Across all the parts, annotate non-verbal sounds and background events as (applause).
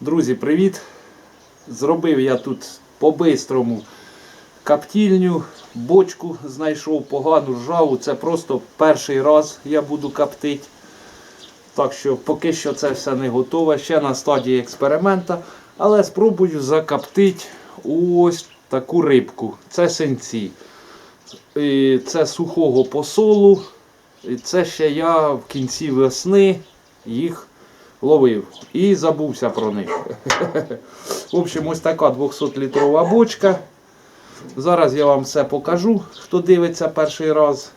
Друзі, привіт! Зробив я тут по-бистрому каптільню, бочку знайшов погану ржаву. Це просто перший раз я буду коптити. Так що поки що це все не готове, ще на стадії експеримента. Але спробую закоптити ось таку рибку. Це синці. Це сухого посолу. І це ще я в кінці весни їх ловив і забувся про них. (laughs) В общем, ось така 200-літрова бочка. Зараз я вам все покажу, хто дивиться перший раз.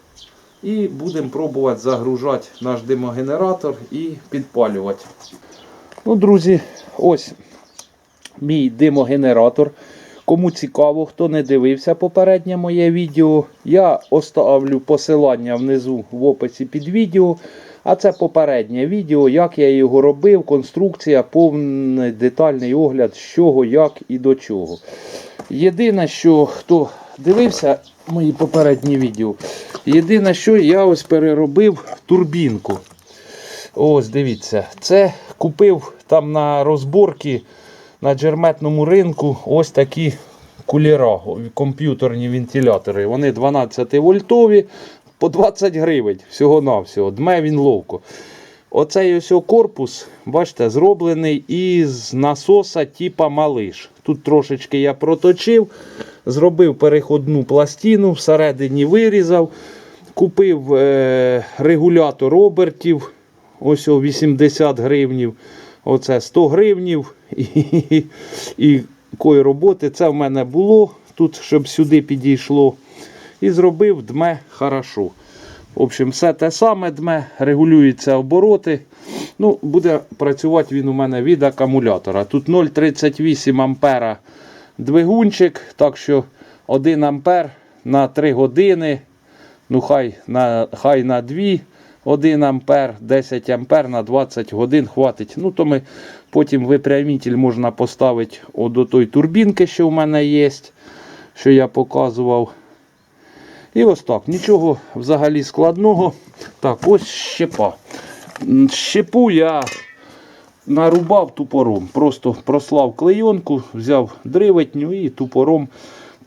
І будемо пробувати загружати наш димогенератор і підпалювати. Ну, друзі, ось мій димогенератор. Кому цікаво, хто не дивився попереднє моє відео, я оставлю посилання внизу в описі під відео. А це попереднє відео, як я його робив, конструкція, повний детальний огляд, з чого, як і до чого. Єдине, що хто дивився мої попередні відео, єдине, що я ось переробив турбінку. Ось дивіться, це купив там на розборки на джерметному ринку ось такі кулера, комп'ютерні вентилятори. Вони 12 вольтові по 20 гривень всього-навсього. Дме він ловко. Оцей ось корпус, бачите, зроблений із насоса типа малиш. Тут трошечки я проточив, зробив переходну пластину, всередині вирізав, купив е, регулятор обертів, ось о 80 гривнів. Оце 100 гривнів і, і, і кої роботи. Це в мене було тут, щоб сюди підійшло. І зробив дме хорошо. В общем, все те саме дме, регулюються обороти. Ну, Буде працювати він у мене від акумулятора. Тут 0,38 ампера двигунчик, так що 1 ампер на 3 години, ну хай на, хай на 2, 1 ампер, 10 ампер на 20 годин хватить. Ну, то ми потім випрямитель можна поставити до той турбінки, що в мене є, що я показував. І ось так, нічого взагалі складного. Так, ось щепа. Щепу я нарубав тупором. Просто прослав клейонку, взяв дриветню і тупором.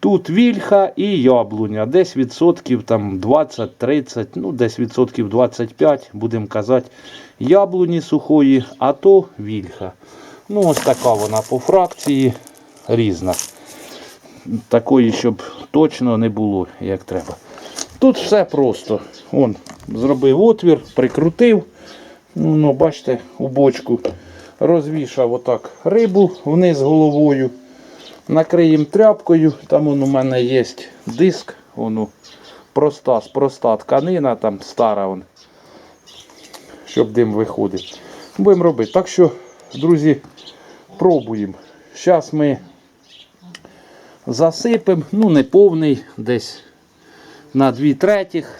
Тут вільха і яблуня. Десь відсотків там 20-30, ну десь відсотків 25, будемо казати, яблуні сухої, а то вільха. Ну, ось така вона по фракції різна такої, щоб точно не було, як треба. Тут все просто. Вон, зробив отвір, прикрутив. Ну, ну, бачите, у бочку. Розвішав отак рибу вниз головою. Накриємо тряпкою. Там вон, у мене є диск. Воно проста, проста тканина, там стара. Вон, щоб дим виходить. Будемо робити. Так що, друзі, пробуємо. Зараз ми засипемо, ну не повний, десь на 2 третіх.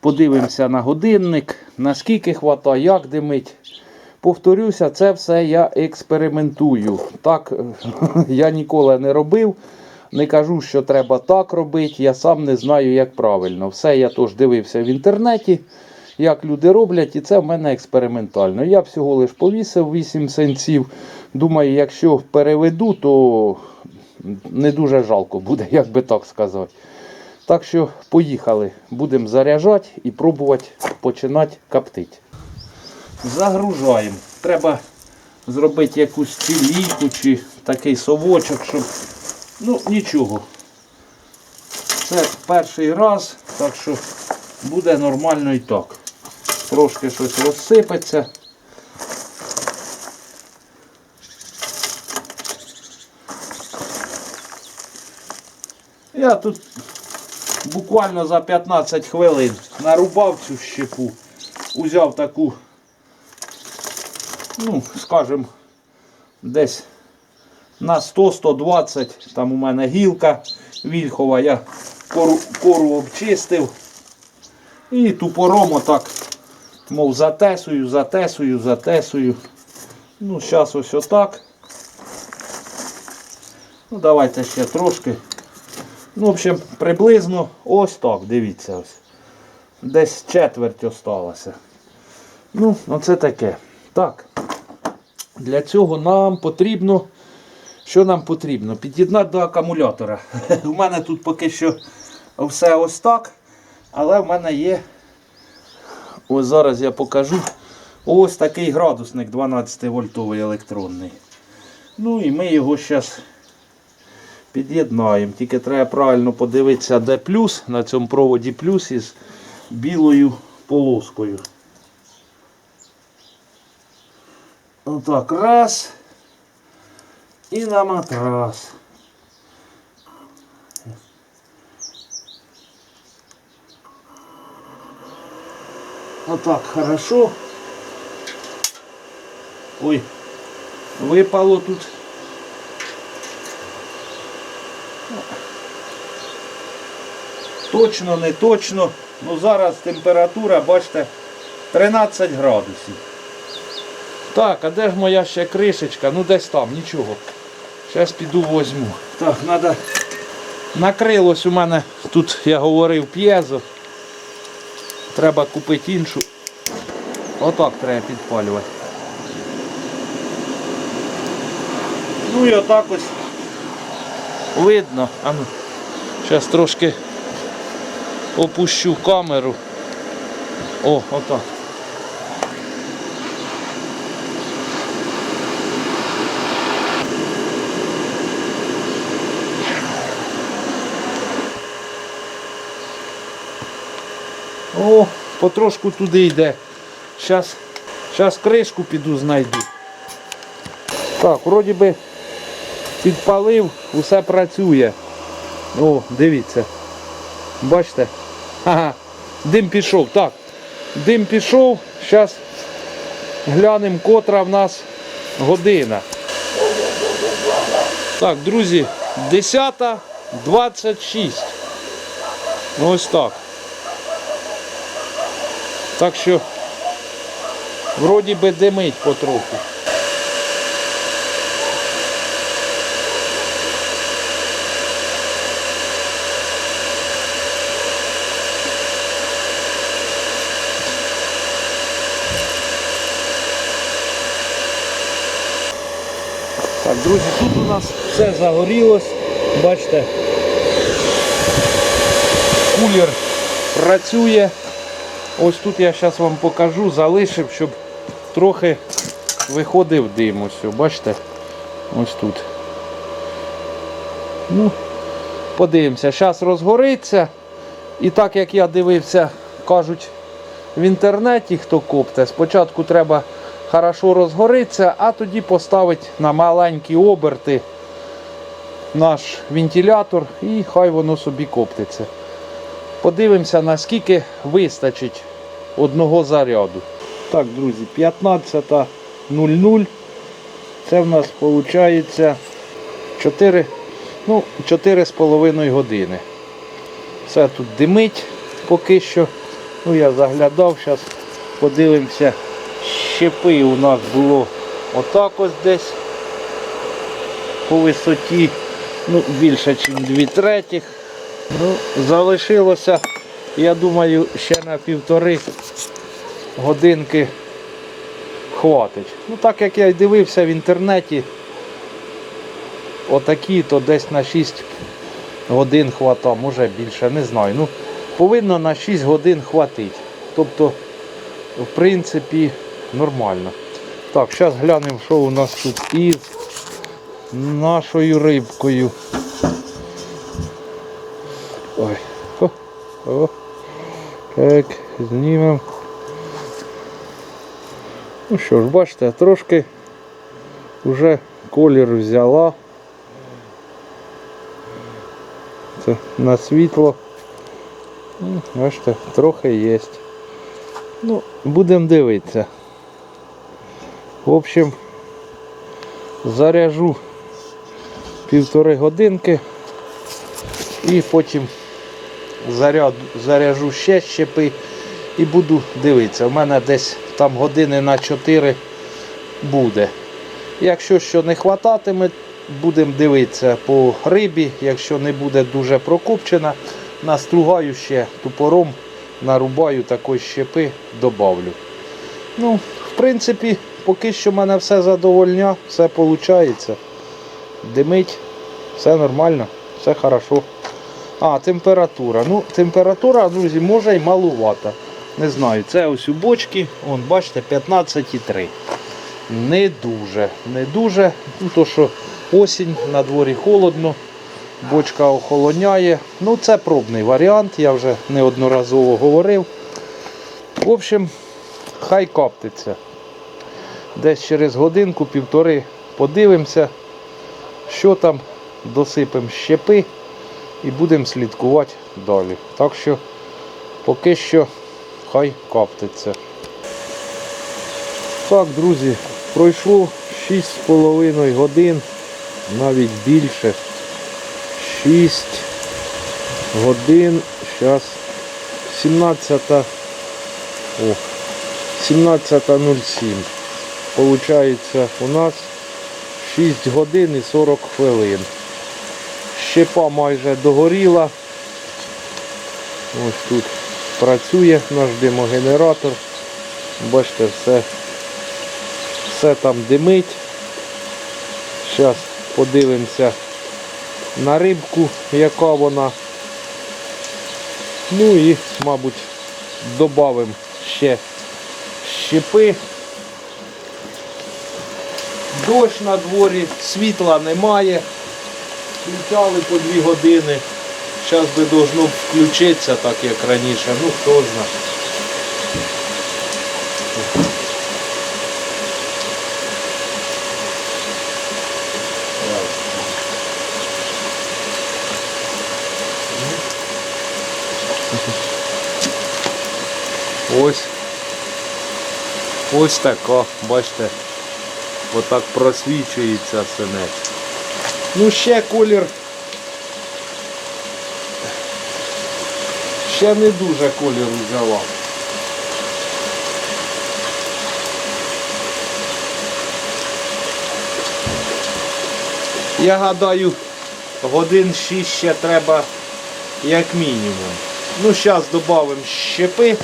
Подивимося на годинник, наскільки хватає, як димить. Повторюся, це все я експериментую. Так (laughs) я ніколи не робив. Не кажу, що треба так робити. Я сам не знаю, як правильно. Все я теж дивився в інтернеті, як люди роблять, і це в мене експериментально. Я всього лиш повісив 8 сенців. Думаю, якщо переведу, то не дуже жалко буде, (laughs) як би так сказати. Так що поїхали. Будемо заряджати і пробувати починати коптити. Загружаємо. Треба зробити якусь цілійку чи такий совочок, щоб. Ну, нічого. Це перший раз, так що буде нормально і так. Трошки щось розсипеться. Я тут буквально за 15 хвилин нарубав цю щепу, узяв таку, ну, скажімо, десь на 100-120, там у мене гілка вільхова, я кору, кору обчистив і тупором отак, мов затесую, затесую, затесую. Ну, зараз ось отак. Ну, давайте ще трошки. Ну, в общем, приблизно ось так, дивіться ось. Десь четверть осталося. Ну, оце таке. Так. Для цього нам потрібно. Що нам потрібно? Під'єднати до акумулятора. (laughs) У мене тут поки що все ось так. Але в мене є. Ось зараз я покажу. Ось такий градусник 12 вольтовий електронний. Ну і ми його зараз під'єднаємо. Тільки треба правильно подивитися, де плюс. На цьому проводі плюс із білою полоскою. Отак, раз. І на матрас. Отак, хорошо. Ой, випало тут. Точно, не точно. Ну зараз температура, бачите, 13 градусів. Так, а де ж моя ще кришечка? Ну десь там, нічого. Зараз піду возьму. Так, треба. Накрилось у мене, тут я говорив п'єзо. Треба купити іншу. Отак треба підпалювати. Ну і отак ось видно. А ну, зараз трошки опущу камеру. О, отак. О, потрошку туди йде. Зараз, зараз кришку піду знайду. Так, вроді би підпалив, усе працює. О, дивіться. Бачите? Ага, дим пішов. Так, дим пішов. Зараз глянемо, котра в нас година. Так, друзі, 10.26. Ну, Ось так. Так що вроді би димить потроху. Так, друзі, тут у нас все загорілось. Бачите, кулер працює. Ось тут я зараз вам покажу, залишив, щоб трохи виходив дим. Ось, бачите? Ось тут. Ну, подивимося, зараз розгориться. І так як я дивився, кажуть в інтернеті, хто копте, спочатку треба хорошо розгоритися, а тоді поставити на маленькі оберти наш вентилятор і хай воно собі коптиться. Подивимося, наскільки вистачить одного заряду. Так, друзі, 15.00. Це в нас виходить 4, ну, 4,5 години. Все тут димить поки що. Ну, я заглядав, зараз подивимося. Щепи у нас було отак ось десь по висоті, ну, більше, ніж 2 третіх. Ну, залишилося, я думаю, ще на півтори годинки хватить. Ну так як я й дивився в інтернеті, отакі, то десь на 6 годин хвата, може більше, не знаю. Ну, повинно на 6 годин хватить. Тобто, в принципі, нормально. Так, зараз глянемо, що у нас тут із нашою рибкою. Ой. О, о. Так, знімемо. Ну що ж, бачите, трошки вже колір взяла. Це на світло. Ну, Бачите, трохи є. Ну, будемо дивитися. В общем, заряжу півтори годинки і потім заряд, заряжу ще щепи і буду дивитися. У мене десь там години на 4 буде. Якщо що не хвататиме, будемо дивитися по рибі. Якщо не буде дуже прокопчена, настругаю ще тупором, нарубаю такої щепи, добавлю. Ну, в принципі, поки що мене все задовольня, все виходить. Димить, все нормально, все хорошо. А, температура. Ну, температура, друзі, може й малувата. Не знаю, це ось у бочці, вон, бачите, 15,3. Не дуже, не дуже. Ну, то що осінь, на дворі холодно, бочка охолоняє. Ну, це пробний варіант, я вже неодноразово говорив. В общем, хай коптиться. Десь через годинку-півтори подивимося, що там, досипемо щепи і будемо слідкувати далі. Так що поки що хай коптиться. Так, друзі, пройшло 6,5 годин, навіть більше. 6 годин. Зараз 17. О, 17.07. Получається у нас 6 годин і 40 хвилин. Щепа майже догоріла. Ось тут працює наш димогенератор. Бачите, все, все там димить. Зараз подивимося на рибку, яка вона. Ну і, мабуть, додамо ще щепи. Дощ на дворі, світла немає. Включали по 2 години. Зараз би должно включитися так, як раніше. Ну хто знає. Ось. Ось така, бачите, отак просвічується синець. Ну ще колір. Ще не дуже колір взяла. Я гадаю, годин 6 ще треба як мінімум. Ну, зараз додамо щепи.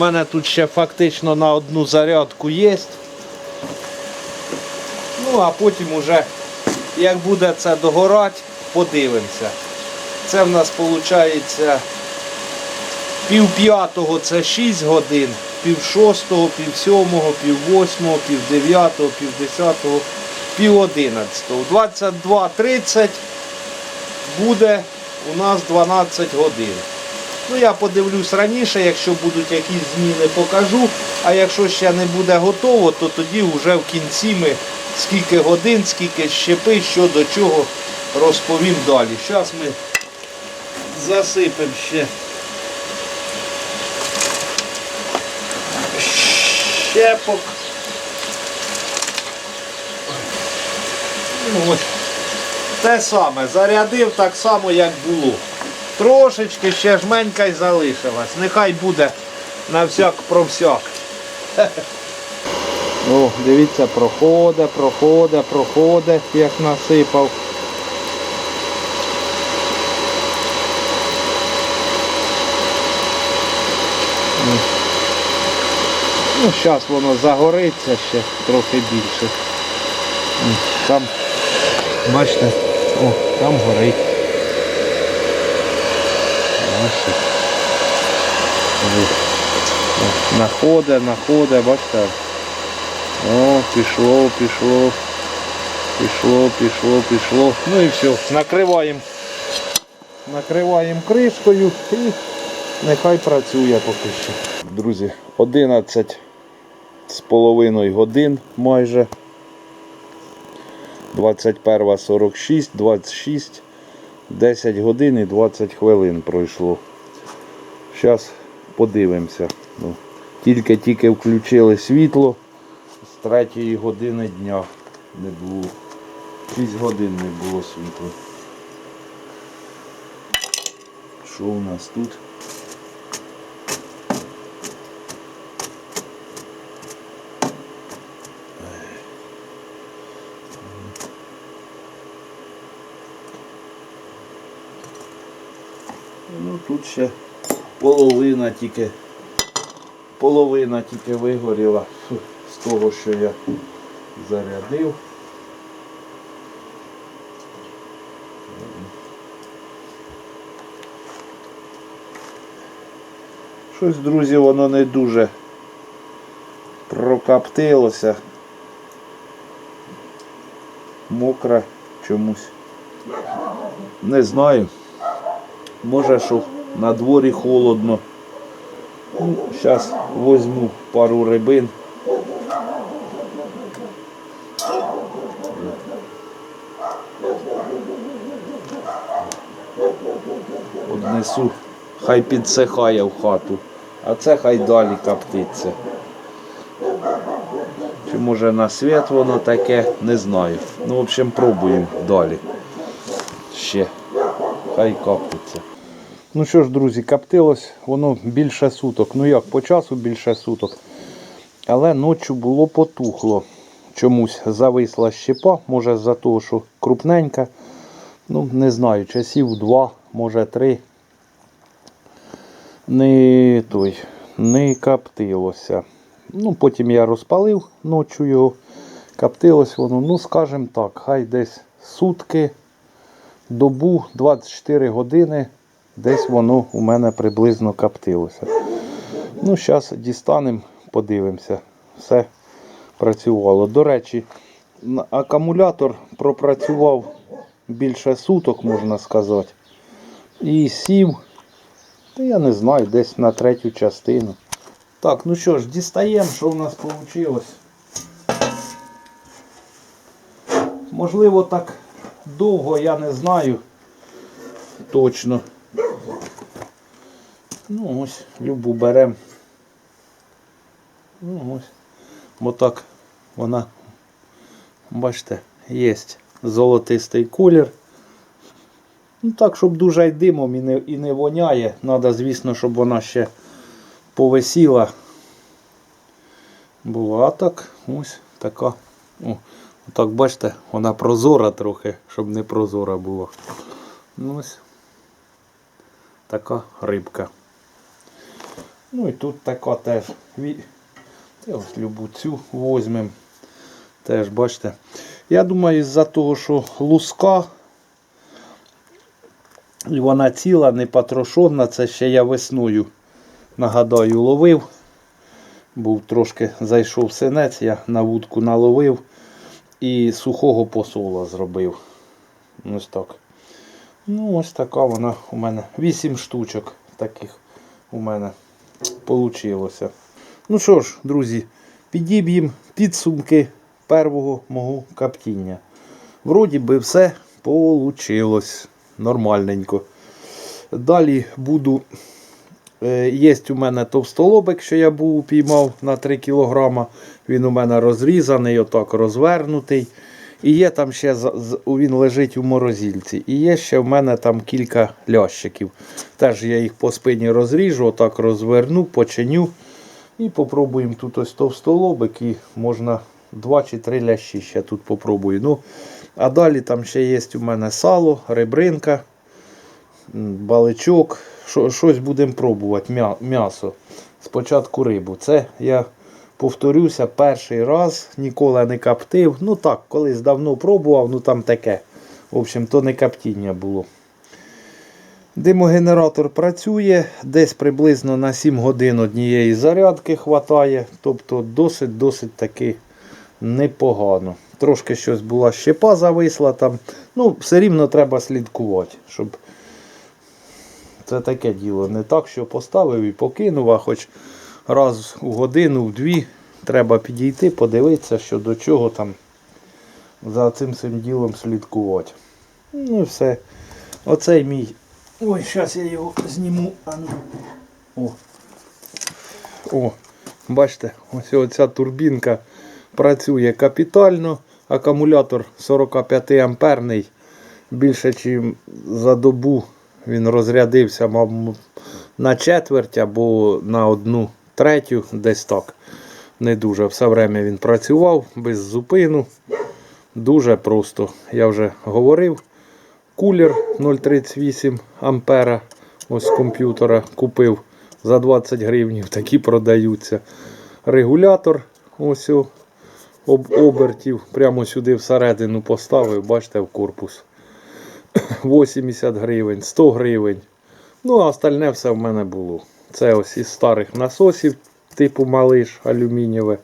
У мене тут ще фактично на одну зарядку є. Ну, а потім уже, як буде це догорати, подивимося. Це в нас виходить пів п'ятого це 6 годин, пів шостого, пів сьомого, пів восьмого, пів дев'ятого, пів десятого, пів одинадцятого. 22.30 буде у нас 12 годин. Ну, я подивлюсь раніше, якщо будуть якісь зміни, покажу. А якщо ще не буде готово, то тоді вже в кінці ми скільки годин, скільки щепи, що до чого розповім далі. Зараз ми засипемо ще щепок. Ну, ось. Те саме, зарядив так само, як було. Трошечки ще жменька й залишилась. Нехай буде на всяк про всяк. О, дивіться, проходить, проходить, проходить, як насипав. Ну, зараз воно загориться ще трохи більше. Там, бачите, о, там горить. О, Находить, находить, бачите. О, пішло, пішло. Пішло, пішло, пішло. Ну і все. Накриваємо. Накриваємо кришкою і нехай працює поки що. Друзі, 11 з половиною годин майже. 21.46, 26, 10 годин і 20 хвилин пройшло. Зараз подивимося. Ну, Тільки-тільки включили світло з 3 години дня не було. 6 годин не було світла. Що у нас тут? Ну тут ще половина тільки половина тільки вигоріла з того, що я зарядив. Щось, друзі, воно не дуже прокоптилося. Мокре чомусь. Не знаю. Може, що на дворі холодно. Ну, зараз візьму пару рибин. Однесу, хай підсихає в хату, а це хай далі коптиться. Чи може на світ воно таке, не знаю. Ну, в общем, пробуємо далі. Ще. Хай коптиться. Ну що ж, друзі, коптилось воно більше суток. Ну як, по часу більше суток. Але ночі було потухло. Чомусь зависла щепа, може з-за того, що крупненька. Ну, не знаю, часів два, може три. Не той, не коптилося. Ну, потім я розпалив ночі його. Коптилось воно, ну, скажімо так, хай десь сутки, добу, 24 години. Десь воно у мене приблизно коптилося. Ну, зараз дістанемо, подивимося. Все працювало. До речі, акумулятор пропрацював більше суток, можна сказати. І сів, та я не знаю, десь на третю частину. Так, ну що ж, дістаємо, що в нас вийшло. Можливо, так довго, я не знаю точно. Ну ось, любу беремо. Ну ось. Бо так вона, бачите, є золотистий колір. Ну так, щоб дуже й димом і не, і не воняє. Треба, звісно, щоб вона ще повисіла. Була так, ось така. О, так бачите, вона прозора трохи, щоб не прозора була. Ну ось така рибка. Ну і тут така теж. Ві- ось любу цю возьмемо. Теж бачите. Я думаю, з-за того, що луска. І вона ціла, не потрошена. Це ще я весною, нагадаю, ловив. Був трошки зайшов синець, я на вудку наловив і сухого посола зробив. Ось так. Ну, ось така вона у мене. 8 штучок таких у мене получилося. Ну що ж, друзі, підіб'ємо підсумки першого мого коптіння. Вроді би все получилось нормальненько. Далі буду. Е, Є у мене товстолобик, що я був упіймав на 3 кг. Він у мене розрізаний, отак розвернутий. І є там ще він лежить у морозильці. І є ще в мене там кілька лящиків. Теж я їх по спині розріжу, отак розверну, починю. І попробуємо тут ось товстолобик і можна два чи три лящі ще тут попробую. Ну, а далі там ще є у мене сало, ребринка, баличок. Щось будемо пробувати. М'ясо. Спочатку рибу. Це я повторюся перший раз, ніколи не коптив. Ну так, колись давно пробував, ну там таке. В общем, то не коптіння було. Димогенератор працює, десь приблизно на 7 годин однієї зарядки хватає, тобто досить-досить таки непогано. Трошки щось була щепа зависла там. Ну, все рівно треба слідкувати, щоб це таке діло. Не так, що поставив і покинув, а хоч раз у годину, в дві треба підійти, подивитися, що до чого там за цим цим ділом слідкувати. Ну і все. Оцей мій. Ой, зараз я його зніму. Ну. О. О, бачите, ось оця турбінка працює капітально. Акумулятор 45 амперний. Більше, ніж за добу він розрядився, мабуть, на четверть або на одну третю, десь так. Не дуже. Все время він працював без зупину. Дуже просто. Я вже говорив. Кулер 0,38 ампера. Ось з комп'ютера купив. за 20 гривень, такі продаються. Регулятор ось об обертів. Прямо сюди всередину поставив, бачите, в корпус. 80 гривень, 100 гривень. Ну, а остальне все в мене було. Це ось із старих насосів, типу малиш алюмінієве.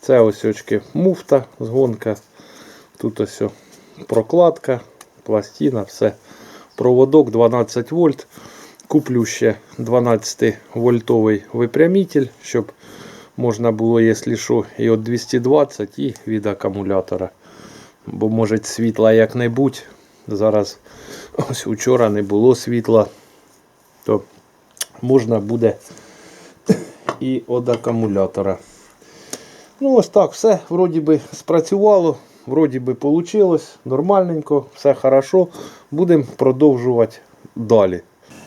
Це ось очки муфта, згонка. Тут ось прокладка, пластина, все. Проводок 12 вольт. Куплю ще 12 вольтовий випрямитель, щоб можна було, якщо що, і от 220 і від акумулятора. Бо може світла як-небудь. Зараз ось вчора не було світла, то можна буде і від акумулятора. Ну, ось так, все вроді би спрацювало, вроді би вийшло, нормальненько, все хорошо. Будемо продовжувати далі.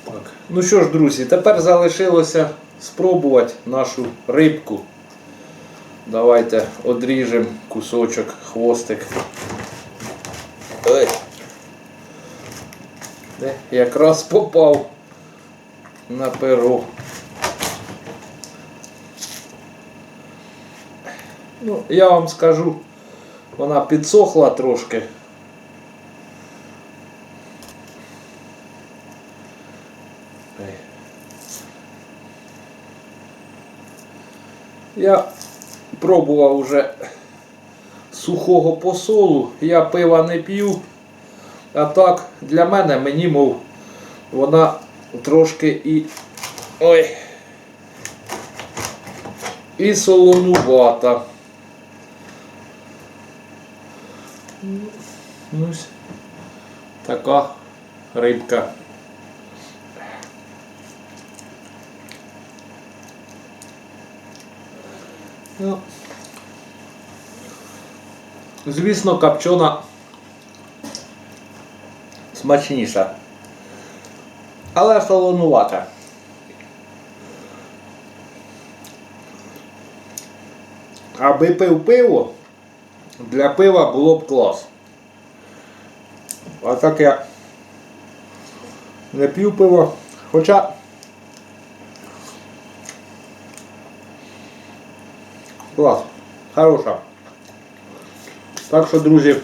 Так. Ну що ж, друзі, тепер залишилося спробувати нашу рибку. Давайте одріжемо кусочок, хвостик. Ой. Де? Якраз попав на перо. Ну, я вам скажу, вона підсохла трошки. Я пробував уже сухого посолу, я пива не п'ю. А так, для мене мені, мов, вона трошки і. Ой. І солонувата. Ну, ось така рибка. Ну, звісно, копчена смачніша. Але солонувата. Аби пив пиво, для пива було б клас. А так я не п'ю пиво. Хоча клас, хороша. Так що, друзі,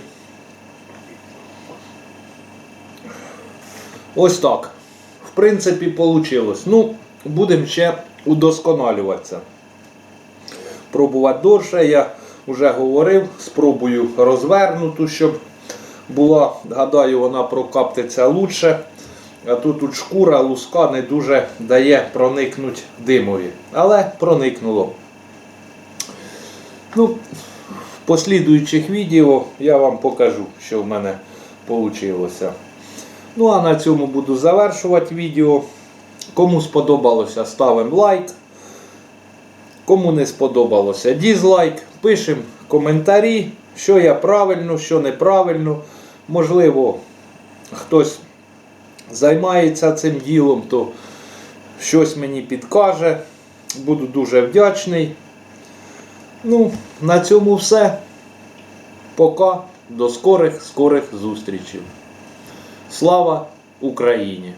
ось так. В принципі, вийшло. Ну, будемо ще удосконалюватися. Пробувати довше, я вже говорив, спробую розвернуту, щоб була, гадаю, вона прокаптиться лучше. А тут тут шкура, луска не дуже дає проникнути димові. Але проникнуло. Ну, в послідуючих відео я вам покажу, що в мене вийшло. Ну а на цьому буду завершувати відео. Кому сподобалося, ставимо лайк. Кому не сподобалося, дізлайк. Пишемо коментарі, що я правильно, що неправильно. Можливо, хтось займається цим ділом, то щось мені підкаже. Буду дуже вдячний. Ну, на цьому все. Пока. До скорих, скорих зустрічей. Слава Україні!